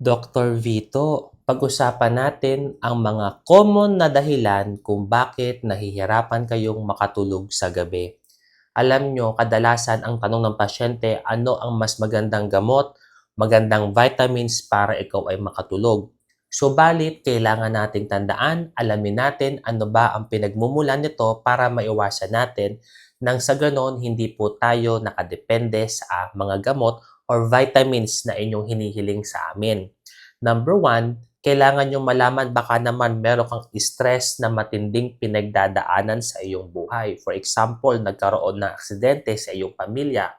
Dr. Vito, pag-usapan natin ang mga common na dahilan kung bakit nahihirapan kayong makatulog sa gabi. Alam nyo, kadalasan ang tanong ng pasyente, ano ang mas magandang gamot, magandang vitamins para ikaw ay makatulog. Subalit, kailangan nating tandaan, alamin natin ano ba ang pinagmumulan nito para maiwasan natin nang sa ganon hindi po tayo nakadepende sa mga gamot or vitamins na inyong hinihiling sa amin. Number one, kailangan nyo malaman baka naman meron kang stress na matinding pinagdadaanan sa iyong buhay. For example, nagkaroon ng aksidente sa iyong pamilya,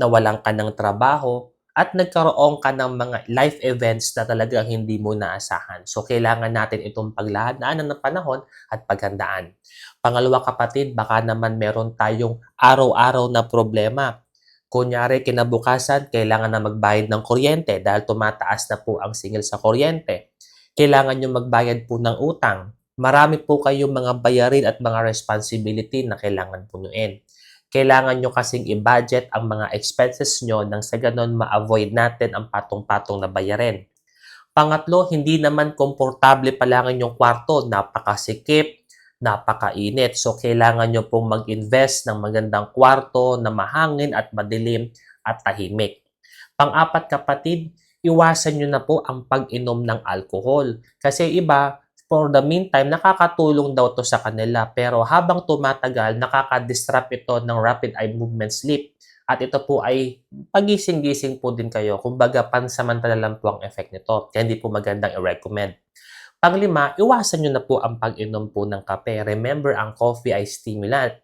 nawalan ka ng trabaho, at nagkaroon ka ng mga life events na talagang hindi mo naasahan. So, kailangan natin itong paglahanaanan ng panahon at paghandaan. Pangalawa kapatid, baka naman meron tayong araw-araw na problema. Kunyari, kinabukasan, kailangan na magbayad ng kuryente dahil tumataas na po ang singil sa kuryente. Kailangan nyo magbayad po ng utang. Marami po kayong mga bayarin at mga responsibility na kailangan punuin. Kailangan nyo kasing i-budget ang mga expenses nyo nang sa ganon ma-avoid natin ang patong-patong na bayarin. Pangatlo, hindi naman komportable pa yung kwarto. Napakasikip, napakainit. So, kailangan nyo pong mag-invest ng magandang kwarto na mahangin at madilim at tahimik. Pang-apat kapatid, iwasan nyo na po ang pag-inom ng alcohol. Kasi iba, for the meantime, nakakatulong daw to sa kanila. Pero habang tumatagal, nakaka-disrupt ito ng rapid eye movement sleep. At ito po ay pagising-gising po din kayo. Kumbaga, pansamantala lang po ang effect nito. Kaya hindi po magandang i-recommend. Panglima, iwasan nyo na po ang pag-inom po ng kape. Remember, ang coffee ay stimulant.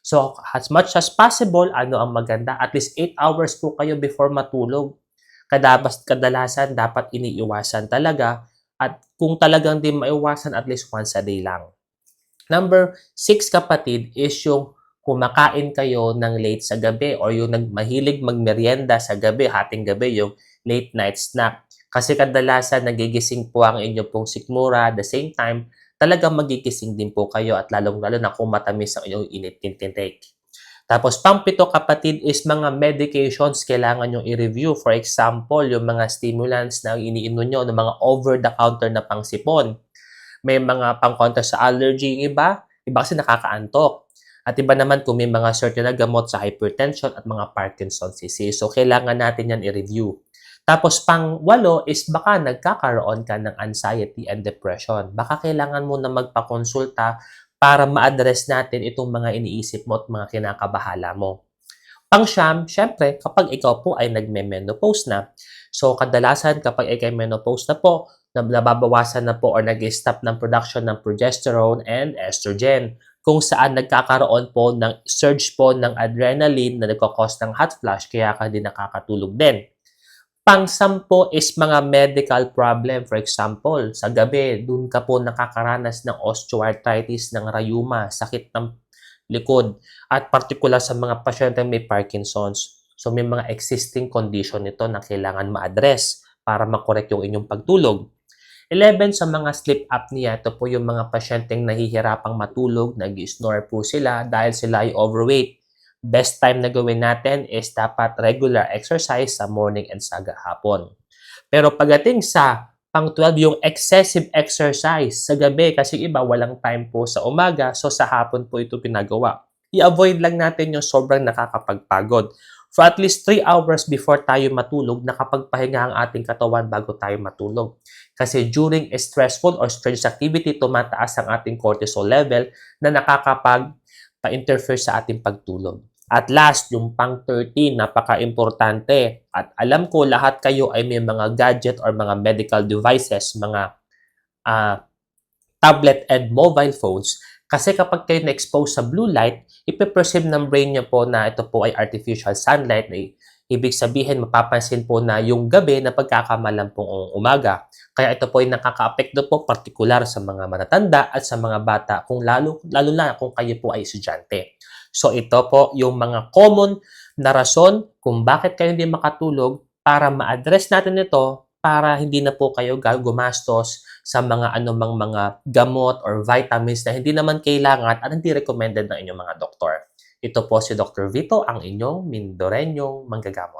So, as much as possible, ano ang maganda? At least 8 hours po kayo before matulog. Kadabas, kadalasan, dapat iniiwasan talaga. At kung talagang di maiwasan, at least once a day lang. Number 6, kapatid, is yung kumakain kayo ng late sa gabi or yung nagmahilig magmerienda sa gabi, hating gabi, yung late night snack. Kasi kadalasan nagigising po ang inyo pong sikmura, the same time, talagang magigising din po kayo at lalong-lalo na kung matamis ang inyong init intake. Tapos, pangpito kapatid is mga medications kailangan nyo i-review. For example, yung mga stimulants na iniinom nyo, ng mga over-the-counter na pangsipon. May mga pang-counter sa allergy yung iba, iba kasi nakakaantok. At iba naman kung may mga certain na gamot sa hypertension at mga Parkinson's disease. So, kailangan natin yan i-review. Tapos pang walo is baka nagkakaroon ka ng anxiety and depression. Baka kailangan mo na magpakonsulta para ma-address natin itong mga iniisip mo at mga kinakabahala mo. Pang siyam, syempre, kapag ikaw po ay nagme-menopause na, so kadalasan kapag ikaw ay menopause na po, nababawasan na po or nag-stop ng production ng progesterone and estrogen kung saan nagkakaroon po ng surge po ng adrenaline na nagkakos ng hot flash kaya ka din nakakatulog din. Pang-sampo is mga medical problem. For example, sa gabi, dun ka po nakakaranas ng osteoarthritis, ng rayuma, sakit ng likod, at particular sa mga pasyente may Parkinson's. So may mga existing condition nito na kailangan ma-address para makorek yung inyong pagtulog. 11 sa mga sleep apnea, ito po yung mga pasyenteng nahihirapang matulog, nag-snore po sila dahil sila ay overweight best time na gawin natin is dapat regular exercise sa morning and sa hapon. Pero pagdating sa pang 12, yung excessive exercise sa gabi kasi iba walang time po sa umaga, so sa hapon po ito ginagawa. I-avoid lang natin yung sobrang nakakapagpagod. For at least 3 hours before tayo matulog, nakapagpahinga ang ating katawan bago tayo matulog. Kasi during a stressful or strenuous activity, tumataas ang ating cortisol level na nakakapag pa-interfere sa ating pagtulog. At last, yung pang 13, napaka-importante. At alam ko lahat kayo ay may mga gadget or mga medical devices, mga uh, tablet and mobile phones. Kasi kapag kayo na-expose sa blue light, ipiperceive ng brain nyo po na ito po ay artificial sunlight. Na ibig sabihin, mapapansin po na yung gabi na pagkakamalan pong umaga. Kaya ito po ay nakaka-apekto po partikular sa mga matatanda at sa mga bata, kung lalo, lalo na kung kayo po ay estudyante. So ito po yung mga common na rason kung bakit kayo hindi makatulog para ma-address natin ito para hindi na po kayo gumastos sa mga anumang mga gamot or vitamins na hindi naman kailangan at hindi recommended ng inyong mga doktor. Ito po si Dr. Vito, ang inyong Mindorenyong manggagamot.